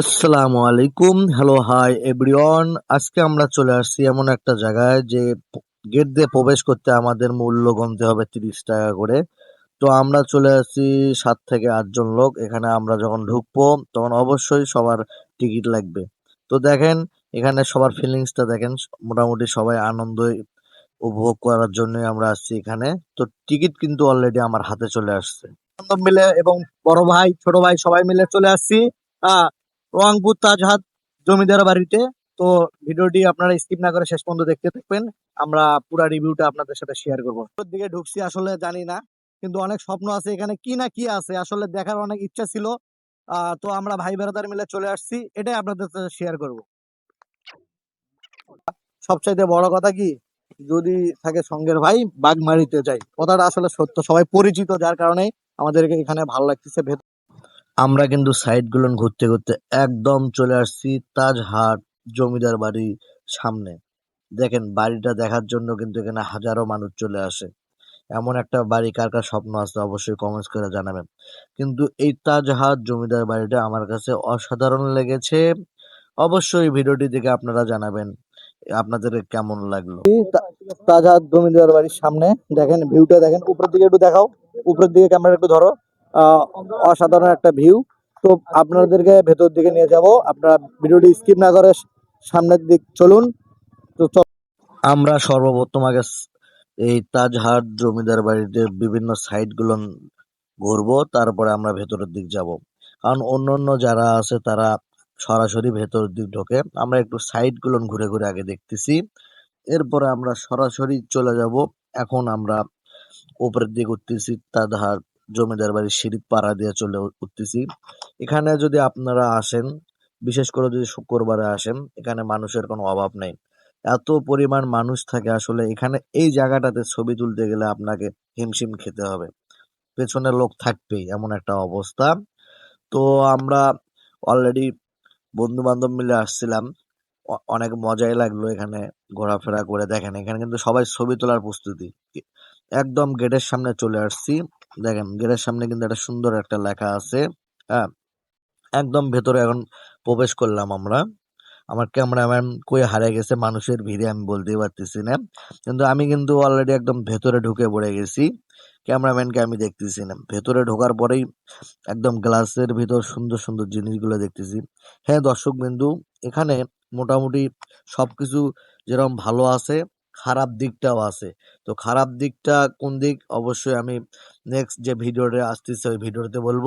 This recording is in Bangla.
আসসালামু আলাইকুম। হ্যালো হাই এভরিওয়ান আজকে আমরা চলে আসছি এমন একটা জায়গায় যে গেট দিয়ে প্রবেশ করতে আমাদের মূল্য গুনতে হবে তিরিশ টাকা করে। তো আমরা চলে আসছি সাত থেকে আটজন লোক। এখানে আমরা যখন ঢুকবো, তখন অবশ্যই সবার টিকিট লাগবে। তো দেখেন, এখানে সবার ফিলিংসটা দেখেন, মোটামুটি সবাই আনন্দ উপভোগ করার জন্যই আমরা আসছি এখানে। তো টিকিট কিন্তু অলরেডি আমার হাতে চলে আসছে। মিলে এবং বড় ভাই, ছোট ভাই সবাই মিলে চলে আসছি। আহ রংপুর তাজহাট জমিদার বাড়িতে। তো ভিডিওটি আপনারা স্কিপ না করে শেষ পর্যন্ত দেখতে থাকবেন। আমরা পুরা রিভিউটা আপনাদের সাথে শেয়ার করব। দিকে ঢুকছি, আসলে জানি না। কিন্তু অনেক স্বপ্ন আছে এখানে। কি না কি আছে? আসলে দেখার অনেক ইচ্ছা ছিল। তো আমরা ভাই বেড়াদার মিলে চলে আসছি। এটাই আপনাদের সাথে শেয়ার করব। সবচাইতে বড় কথা কি? যদি থাকে সঙ্গের ভাই বাগমারিতে যাই। কথাটা আসলে সত্য। সবাই পরিচিত, যার কারণে আমাদেরকে এখানে ভালো লাগতেছে। ভেতর আমরা কিন্তু সাইডগুলো ঘুরতে ঘুরতে একদম চলে আসছি তাজহাট জমিদার বাড়ির সামনে। দেখেন, বাড়িটা দেখার জন্য কিন্তু এখানে হাজারো মানুষ চলে আসে। এমন একটা বাড়ি, কার কার স্বপ্ন আছে অবশ্যই কমেন্টস করে জানাবেন। কিন্তু এই তাজহাট জমিদার বাড়িটা আমার কাছে অসাধারণ লেগেছে। অবশ্যই ভিডিওটি দেখে আপনারা জানাবেন আপনাদের কেমন লাগল। তাজহাট জমিদার বাড়ির সামনে দেখেন ভিউটা দেখেন, উপরের দিকে একটু দেখাও। উপরের দিকে ক্যামেরা একটু ধরো। অসাধারণ একটা ভিউ তো আপনাদেরকে ভেতর দিকে নিয়ে যাব। আপনারা ভিডিওটি স্কিপ না করে সামনের দিক চলুন। তো আমরা সর্বপ্রথম আগে এই তাজহাট জমিদার বাড়িতে বিভিন্ন সাইটগুলো ঘুরবো। তারপরে আমরা ভেতরের দিক যাব। কারণ অন্য অন্য যারা আছে তারা সরাসরি ভেতরের দিক ঢোকে। আমরা একটু সাইটগুলো ঘুরে ঘুরে আগে দেখতেছি। এরপরে আমরা সরাসরি চলে যাব। এখন আমরা উপরের দিকে উঠতেছি তাজহাট জমিদার বাড়ির সিঁড়ি পাড়া দিয়ে চলে উঠতেছি। এখানে যদি আপনারা আসেন, বিশেষ করে যদি শুক্রবারে আসেন, এখানে মানুষের কোনো অভাব নেই। এত পরিমাণ মানুষ থাকে আসলে, এখানে এই জায়গাটাতে ছবি তুলতে গেলে আপনাকে হিমশিম খেতে হবে। পেছনে লোক থাকবেই, এমন একটা অবস্থা। তো আমরা অলরেডি বন্ধু বান্ধব মিলে আসছিলাম। অনেক মজাই লাগল এখানে ঘোরাফেরা করে। দেখেন, এখানে কিন্তু সবাই ছবি তোলার প্রস্তুতি। একদম গেটের সামনে চলে আসছি। দেখেন, গেটের সামনে কিন্তু একটা সুন্দর একটা লেখা আছে হ্যাঁ? একদম ভেতরে এখন প্রবেশ করলাম আমরা। আমার ক্যামেরাম্যান কই হারিয়ে গেছে, মানুষের ভিড়ে আমি বলতেই পারতেছি না। কিন্তু আমি কিন্তু অলরেডি একদম ভেতরে ঢুকে পড়ে গেছি। ক্যামেরাম্যানকে আমি দেখতেছি না। ভেতরে ঢোকার পরেই একদম গ্লাসের ভিতর সুন্দর সুন্দর জিনিসগুলো দেখতেছি। হ্যাঁ দর্শক বিন্দু এখানে মোটামুটি সবকিছু যেরকম ভালো আছে খারাপ দিকটাও আছে। তো খারাপ দিকটা কোন দিক? অবশ্যই আমি নেক্সট যে ভিডিওটা আসতেছে, ওই ভিডিওতে বলব।